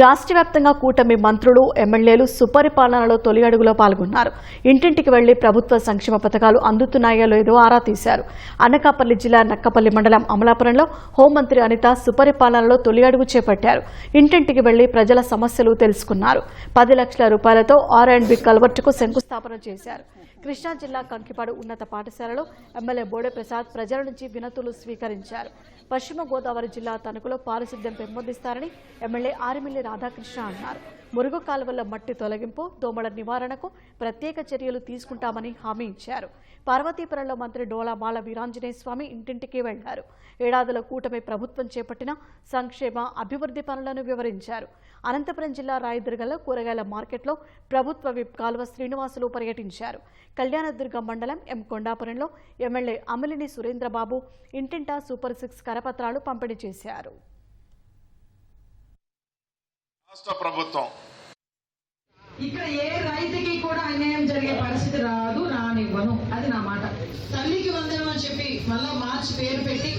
రాష్ట్ర వ్యాప్తంగా కూటమి మంత్రులు ఎమ్మెల్యేలు సుపరిపాలనలో తొలి అడుగులో పాల్గొన్నారు. ఇంటింటికి వెళ్ళి ప్రభుత్వ సంక్షేమ పథకాలు అందుతున్నాయో లేదో ఆరా తీశారు. అనకాపల్లి జిల్లా నక్కపల్లి మండలం అమలాపురంలో హోంమంత్రి అనిత సుపరిపాలనలో తొలి అడుగు చేపట్టారు. ఇంటింటికి వెళ్ళి ప్రజల సమస్యలు తెలుసుకున్నారు. పది లక్షల రూపాయలతో ఆర్ అండ్ బి కల్వర్టుకు శంకుస్థాపన చేశారు. కృష్ణా జిల్లా కంకిపాడు ఉన్నత పాఠశాలలో ఎమ్మెల్యే బోడే ప్రసాద్ ప్రజల నుంచి వినతులు స్వీకరించారు. పశ్చిమ గోదావరి జిల్లా తణుకులో పారిశుద్ధ్యం పెంపొందిస్తారని ఎమ్మెల్యే ఆరిమిల్లి రాధాకృష్ణ అన్నారు. మురుగు కాలువల మట్టి తొలగింపు దోమల నివారణకు ప్రత్యేక చర్యలు తీసుకుంటామని హామీ ఇచ్చారు. పార్వతీపురంలో మంత్రి డోలా బాల వీరాంజనేయ స్వామి ఇంటింటికి వెళ్ళారు. ఏడాదిలో కూటమి ప్రభుత్వం చేపట్టిన సంక్షేమ అభివృద్ధి పనులను వివరించారు. అనంతపురం జిల్లా రాయదుర్గలో కూరగాయల మార్కెట్లో ప్రభుత్వ విప్ కాలువ శ్రీనివాసులు పర్యటించారు. కళ్యాణదుర్గం మండలం ఎం కొండాపురంలో ఎమ్మెల్యే అమలిని సురేంద్రబాబు ఇంటింటా సూపర్ సిక్స్ కరపత్రాలు పంపిణీ చేశారు. రాష్ట్ర ప్రభుత్వం. ఇక్కడ ఏ రైతుకి కూడా అన్యాయం జరిగే పరిస్థితి రాదు రానివ్వను. అది నా మాట. తల్లికి వందనం అని చెప్పి మళ్ళా మార్చి పేరు పెట్టి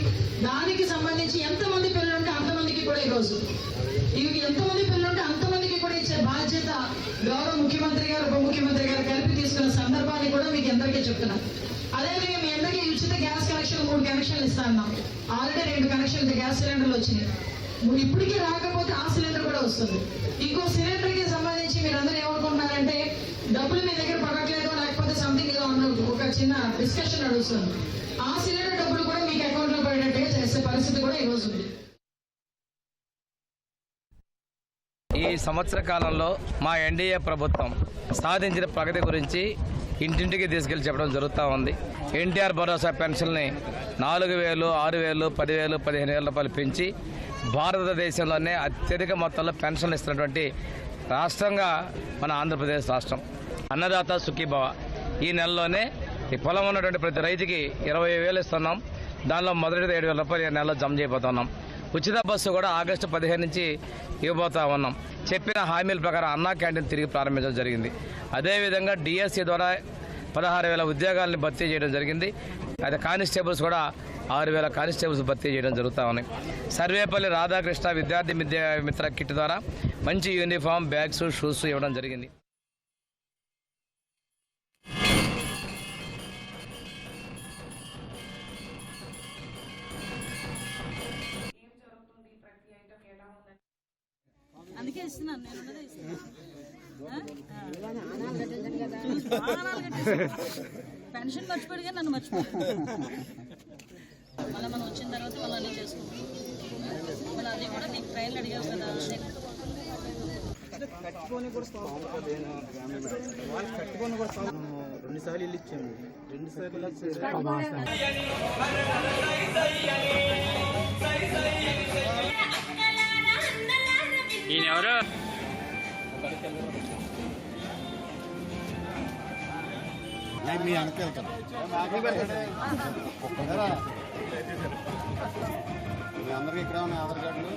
దానికి సంబంధించి ఎంతమంది పిల్లలు ఉంటే అంతమందికి కూడా ఈరోజు. ఇవి ఎంతమంది పిల్లలు ఉంటే అంతమందికి కూడా ఇచ్చే బాధ్యత గౌరవ ముఖ్యమంత్రి గారు ఉప ముఖ్యమంత్రి గారు కలిపి తీసుకున్న సందర్భాన్ని కూడా మీకు అందరికీ చెప్తున్నా. అదేవిధంగా మీ అందరికీ ఉచిత గ్యాస్ కనెక్షన్ మూడు కనెక్షన్లు ఇస్తా ఉన్నాం ఆల్రెడీ రెండు కనెక్షన్లు గ్యాస్ సిలిండర్లు వచ్చినాయి. ఇప్పటికీ రాకపోతే ఆ సిలిండర్ వస్తుంది. ఇంకో సిలిండర్కి సంబంధించి మీరు అందరూ ఏమనుకుంటున్నారంటే డబ్బులు మీ దగ్గర పడట్లేదు లేకపోతే సంథింగ్ ఏదో అన్న ఒక చిన్న డిస్కషన్ నడుస్తుంది. ఆ సిలిండర్ డబ్బులు కూడా మీకు అకౌంట్లో పడేటట్టుగా చేసే పరిస్థితి కూడా ఈ రోజు ఉంది. ఈ సంవత్సర కాలంలో మా ఎన్డీఏ ప్రభుత్వం సాధించిన ప్రగతి గురించి ఇంటింటికి తీసుకెళ్ళి చెప్పడం జరుగుతూ ఉంది. ఎన్టీఆర్ భరోసా పెన్షన్ని నాలుగు వేలు ఆరు వేలు పదివేలు పదిహేను వేల రూపాయలు పెంచి భారతదేశంలోనే అత్యధిక మొత్తంలో పెన్షన్లు ఇస్తున్నటువంటి రాష్ట్రంగా మన ఆంధ్రప్రదేశ్ రాష్ట్రం. అన్నదాత సుఖీభవ. ఈ నెలలోనే ఈ పొలం ఉన్నటువంటి ప్రతి రైతుకి ఇరవై వేలు ఇస్తున్నాం. దానిలో మొదటిది ఏడు వేల రూపాయలు ఈ నెలలో జమ చేయబోతున్నాం. ఉచిత బస్సు కూడా ఆగస్టు పదిహేను నుంచి ఇవ్వబోతా ఉన్నాం. చెప్పిన హామీల ప్రకారం అన్నా క్యాంటీన్ తిరిగి ప్రారంభించడం జరిగింది. అదేవిధంగా డిఎస్సీ ద్వారా పదహారు వేల ఉద్యోగాలను భర్తీ చేయడం జరిగింది. అయితే కానిస్టేబుల్స్ కూడా ఆరు వేల కానిస్టేబుల్స్ భర్తీ చేయడం జరుగుతూ ఉన్నాయి. సర్వేపల్లి రాధాకృష్ణ విద్యార్థి మిత్ర కిట్ ద్వారా మంచి యూనిఫామ్ బ్యాగ్స్ షూస్ ఇవ్వడం జరిగింది. అందుకే ఇస్తున్నాను నేను ఉన్నదే. పెన్షన్ నన్ను మర్చిపోయాడు మళ్ళీ మనం వచ్చిన తర్వాత మళ్ళీ అన్నీ చేసుకుంటాం మళ్ళీ అది కూడా నీకు ట్రైన్లు అడిగావు కదా. రెండు సార్లు ఇల్లు ఇచ్చాము రెండు సార్లు మీ వెనక వెళ్తాను. మీ అందరికీ ఇక్కడ ఉన్నాయి ఆధార్ కార్డులు?